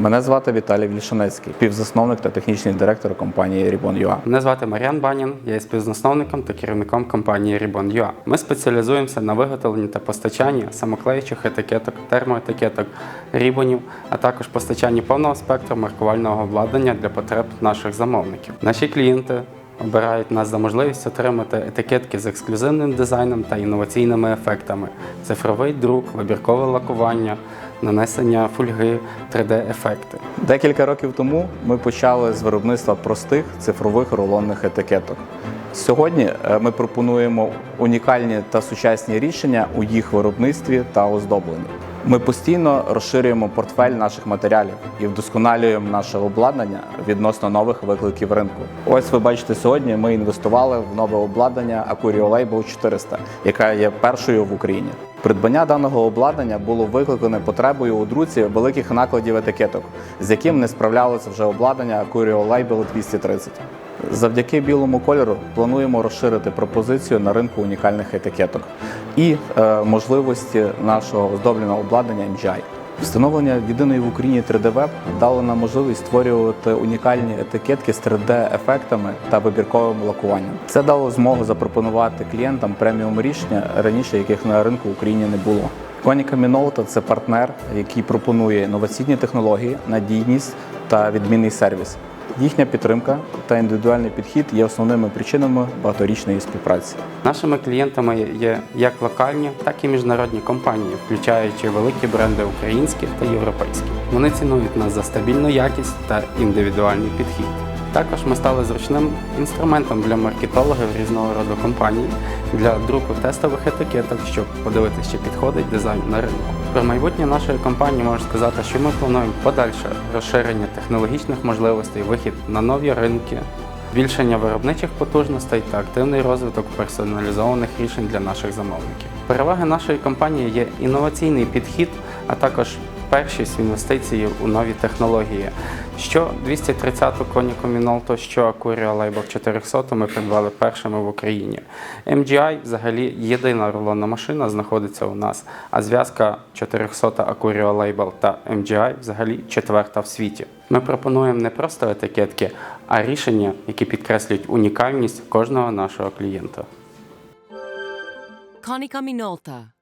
Мене звати Віталій Вільшанецький, співзасновник та технічний директор компанії Ribbon.ua. Мене звати Мар'ян Банін, я є співзасновником та керівником компанії Ribbon.ua. Ми спеціалізуємося на виготовленні та постачанні самоклеючих етикеток, термоетикеток, рібонів, а також постачанні повного спектру маркувального обладнання для потреб наших замовників. Наші клієнти обирають нас за можливість отримати етикетки з ексклюзивним дизайном та інноваційними ефектами, цифровий друк, вибіркове лакування, нанесення фольги, 3D-ефекти. Декілька років тому ми почали з виробництва простих цифрових рулонних етикеток. Сьогодні е, ми пропонуємо унікальні та сучасні рішення у їх виробництві та оздобленні. Ми постійно розширюємо портфель наших матеріалів і вдосконалюємо наше обладнання відносно нових викликів ринку. Ось ви бачите, сьогодні ми інвестували в нове обладнання Acurio Label 400, яка є першою в Україні. Придбання даного обладнання було викликане потребою у друці великих накладів етикеток, з яким не справлялося вже обладнання Curio Label 230. Завдяки білому кольору плануємо розширити пропозицію на ринку унікальних етикеток і е, можливості нашого оздобленого обладнання MGI. Встановлення єдиної в Україні 3D-веб дало нам можливість створювати унікальні етикетки з 3D-ефектами та вибірковим лакуванням. Це дало змогу запропонувати клієнтам преміум рішення раніше, яких на ринку в Україні не було. Коніка Мінолта це партнер, який пропонує інноваційні технології, надійність та відмінний сервіс. Їхня підтримка та індивідуальний підхід є основними причинами багаторічної співпраці. Нашими клієнтами є як локальні, так і міжнародні компанії, включаючи великі бренди українські та європейські. Вони цінують нас за стабільну якість та індивідуальний підхід. Також ми стали зручним інструментом для маркетологів різного роду компаній для друку тестових етикеток, щоб подивитися, чи підходить дизайн на ринку. Про майбутнє нашої компанії можу сказати, що ми плануємо подальше розширення технологічних можливостей, вихід на нові ринки, збільшення виробничих потужностей та активний розвиток персоналізованих рішень для наших замовників. Переваги нашої компанії є інноваційний підхід, а також першість інвестиції у нові технології. Що 230-ту коніку Мінолто, що Acurio Label 400 ми придбали першими в Україні. MGI взагалі єдина рулонна машина знаходиться у нас, а зв'язка 400 Acurio Label та MGI взагалі четверта в світі. Ми пропонуємо не просто етикетки, а рішення, які підкреслюють унікальність кожного нашого клієнта. Konica Minolta.